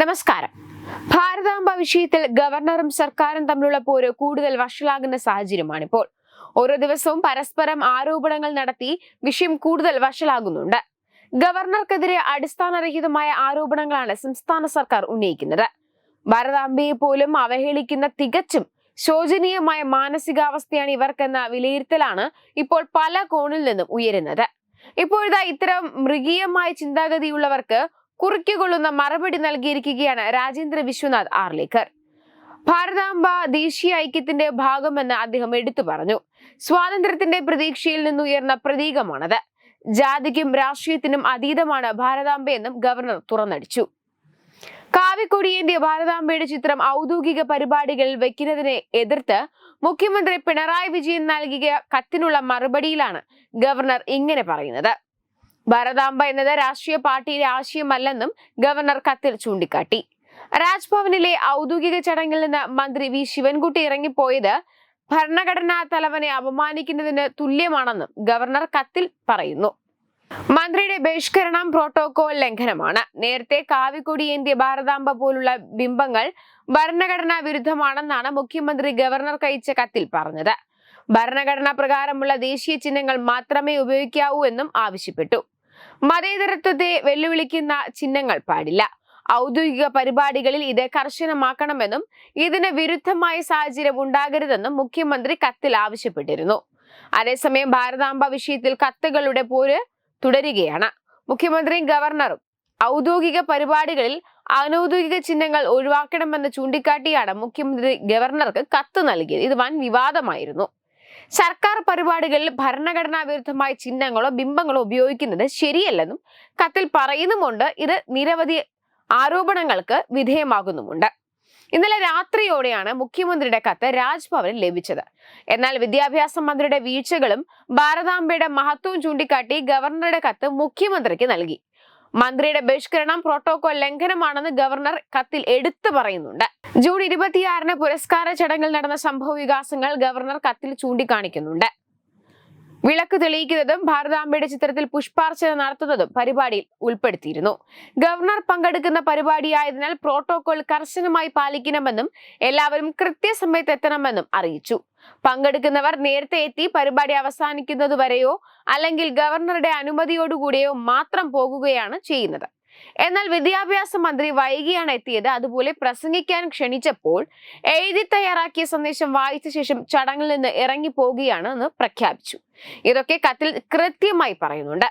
നമസ്കാരം. ഭാരതാംബ വിഷയത്തിൽ ഗവർണറും സർക്കാരും തമ്മിലുള്ള പോര് കൂടുതൽ വഷളാകുന്ന സാഹചര്യമാണിപ്പോൾ ഓരോ ദിവസവും പരസ്പരം ആരോപണങ്ങൾ നടത്തി വിഷയം കൂടുതൽ വഷളാകുന്നുണ്ട്. ഗവർണർക്കെതിരെ അടിസ്ഥാനരഹിതമായ ആരോപണങ്ങളാണ് സംസ്ഥാന സർക്കാർ ഉന്നയിക്കുന്നത്. ഭാരതാംബയെ പോലും അവഹേളിക്കുന്ന തികച്ചും ശോചനീയമായ മാനസികാവസ്ഥയാണ് ഇവർക്കെന്ന വിലയിരുത്തലാണ് ഇപ്പോൾ പല കോണിൽ നിന്നും ഉയരുന്നത്. ഇപ്പോഴിതാ ഇത്തരം മൃഗീയമായ ചിന്താഗതിയുള്ളവർക്ക് കുറിക്കുകൊള്ളുന്ന മറുപടി നൽകിയിരിക്കുകയാണ് രാജേന്ദ്ര വിശ്വനാഥ് ആർലേക്കർ. ഭാരതാംബ ദേശീയ ഐക്യത്തിന്റെ ഭാഗമെന്ന് അദ്ദേഹം എടുത്തു പറഞ്ഞു. സ്വാതന്ത്ര്യത്തിന്റെ പ്രതീക്ഷയിൽ നിന്നുയർന്ന പ്രതീകമാണത്. ജാതിക്കും രാഷ്ട്രീയത്തിനും അതീതമാണ് ഭാരതാംബയെന്നും ഗവർണർ തുറന്നടിച്ചു. കാവിക്കൊടിയേന്തിയ ഭാരതാംബയുടെ ചിത്രം ഔദ്യോഗിക പരിപാടികളിൽ വെക്കുന്നതിനെ എതിർത്ത് മുഖ്യമന്ത്രി പിണറായി വിജയൻ നൽകിയ കത്തിനുള്ള മറുപടിയിലാണ് ഗവർണർ ഇങ്ങനെ പറയുന്നത്. ഭാരതാംബ എന്നത് രാഷ്ട്രീയ പാർട്ടിയിലെ ആശയമല്ലെന്നും ഗവർണർ കത്തിൽ ചൂണ്ടിക്കാട്ടി. രാജ്ഭവനിലെ ഔദ്യോഗിക ചടങ്ങിൽ നിന്ന് മന്ത്രി വി. ശിവൻകുട്ടി ഇറങ്ങിപ്പോയത് ഭരണഘടനാ തലവനെ അപമാനിക്കുന്നതിന് തുല്യമാണെന്നും ഗവർണർ കത്തിൽ പറയുന്നു. മന്ത്രിയുടെ ബഹിഷ്കരണം പ്രോട്ടോകോൾ ലംഘനമാണ്. നേരത്തെ കാവിക്കൊടിയേന്തിയ ഭാരതാംബ പോലുള്ള ബിംബങ്ങൾ ഭരണഘടനാ വിരുദ്ധമാണെന്നാണ് മുഖ്യമന്ത്രി ഗവർണർക്ക് അയച്ച കത്തിൽ പറഞ്ഞത്. ഭരണഘടനാ പ്രകാരമുള്ള ദേശീയ ചിഹ്നങ്ങൾ മാത്രമേ ഉപയോഗിക്കാവൂ എന്നും ആവശ്യപ്പെട്ടു. മതേതരത്വത്തെ വെല്ലുവിളിക്കുന്ന ചിഹ്നങ്ങൾ പാടില്ല. ഔദ്യോഗിക പരിപാടികളിൽ ഇത് കർശനമാക്കണമെന്നും ഇതിന് വിരുദ്ധമായ സാഹചര്യം ഉണ്ടാകരുതെന്നും മുഖ്യമന്ത്രി കത്തിൽ ആവശ്യപ്പെട്ടിരുന്നു. അതേസമയം ഭാരതാംബ വിഷയത്തിൽ കത്തുകളുടെ പോര് തുടരുകയാണ്. മുഖ്യമന്ത്രിയും ഗവർണറും ഔദ്യോഗിക പരിപാടികളിൽ അനൌദ്യോഗിക ചിഹ്നങ്ങൾ ഒഴിവാക്കണമെന്ന് ചൂണ്ടിക്കാട്ടിയാണ് മുഖ്യമന്ത്രി ഗവർണർക്ക് കത്ത് നൽകിയത്. ഇത് വൻ വിവാദമായിരുന്നു. സർക്കാർ പരിപാടികളിൽ ഭരണഘടനാ വിരുദ്ധമായ ചിഹ്നങ്ങളോ ബിംബങ്ങളോ ഉപയോഗിക്കുന്നത് ശരിയല്ലെന്നും കത്തിൽ പറയുന്നുമുണ്ട്. ഇത് നിരവധി ആരോപണങ്ങൾക്ക് വിധേയമാകുന്നുമുണ്ട്. ഇന്നലെ രാത്രിയോടെയാണ് മുഖ്യമന്ത്രിയുടെ കത്ത് രാജ്ഭവനിൽ ലഭിച്ചത്. എന്നാൽ വിദ്യാഭ്യാസ മന്ത്രിയുടെ വീഴ്ചകളും ഭാരതാംബയുടെ മഹത്വവും ചൂണ്ടിക്കാട്ടി ഗവർണറുടെ കത്ത് മുഖ്യമന്ത്രിക്ക് നൽകി. മന്ത്രിയുടെ ബഹിഷ്കരണം പ്രോട്ടോകോൾ ലംഘനമാണെന്ന് ഗവർണർ കത്തിൽ എടുത്തു പറയുന്നുണ്ട്. ജൂൺ ഇരുപത്തിയാറിന് പുരസ്കാര ചടങ്ങിൽ നടന്ന സംഭവ വികാസങ്ങൾ ഗവർണർ കത്തിൽ ചൂണ്ടിക്കാണിക്കുന്നുണ്ട്. വിളക്ക് തെളിയിക്കുന്നതും ഭാരതാംബയുടെ ചിത്രത്തിൽ പുഷ്പാർച്ചന നടത്തുന്നതും പരിപാടിയിൽ ഉൾപ്പെടുത്തിയിരുന്നു. ഗവർണർ പങ്കെടുക്കുന്ന പരിപാടിയായതിനാൽ പ്രോട്ടോകോൾ കർശനമായി പാലിക്കണമെന്നും എല്ലാവരും കൃത്യസമയത്ത് എത്തണമെന്നും അറിയിച്ചു. പങ്കെടുക്കുന്നവർ നേരത്തെ എത്തി പരിപാടി അവസാനിക്കുന്നതുവരെയോ അല്ലെങ്കിൽ ഗവർണറുടെ അനുമതിയോടുകൂടിയോ മാത്രം പോകുകയാണ് ചെയ്യുന്നത്. എന്നാൽ വിദ്യാഭ്യാസ മന്ത്രി വൈകിയാണ് എത്തിയത്. അതുപോലെ പ്രസംഗിക്കാൻ ക്ഷണിച്ചപ്പോൾ എഴുതി തയ്യാറാക്കിയ സന്ദേശം വായിച്ച ശേഷം ചടങ്ങിൽ നിന്ന് ഇറങ്ങി പോകുകയാണ് എന്ന് പ്രഖ്യാപിച്ചു. ഇതൊക്കെ കത്തിൽ കൃത്യമായി പറയുന്നുണ്ട്.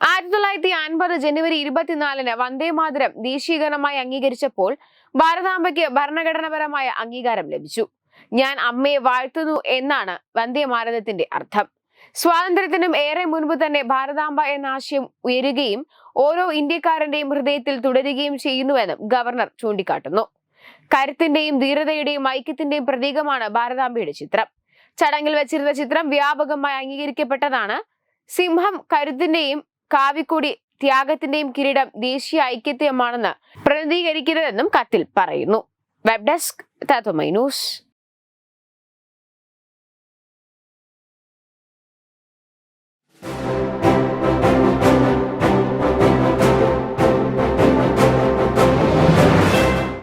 ആയിരത്തി തൊള്ളായിരത്തി അൻപത് ജനുവരി ഇരുപത്തിനാലിന് വന്ദേമാതരം ദേശീയഗാനമായി അംഗീകരിച്ചപ്പോൾ ഭാരതാംബയ്ക്ക് ഭരണഘടനാപരമായ അംഗീകാരം ലഭിച്ചു. ഞാൻ അമ്മയെ വാഴ്ത്തുന്നു എന്നാണ് വന്ദേ ഭാരതത്തിന്റെ അർത്ഥം. സ്വാതന്ത്ര്യത്തിനും ഏറെ മുൻപ് തന്നെ ഭാരതാംബ എന്ന ആശയം ഉയരുകയും ഓരോ ഇന്ത്യക്കാരന്റെയും ഹൃദയത്തിൽ തുടരുകയും ചെയ്യുന്നുവെന്നും ഗവർണർ ചൂണ്ടിക്കാട്ടുന്നു. കരുത്തിന്റെയും ധീരതയുടെയും ഐക്യത്തിന്റെയും പ്രതീകമാണ് ഭാരതാംബയുടെ ചിത്രം. ചടങ്ങിൽ വെച്ചിരുന്ന ചിത്രം വ്യാപകമായി അംഗീകരിക്കപ്പെട്ടതാണ്. സിംഹം കരുത്തിന്റെയും കാവിക്കൊടി ത്യാഗത്തിന്റെയും കിരീടം ദേശീയ ഐക്യത്തെയുമാണെന്ന് പ്രതിനിധീകരിക്കരുതെന്നും കത്തിൽ പറയുന്നു. Web desk news.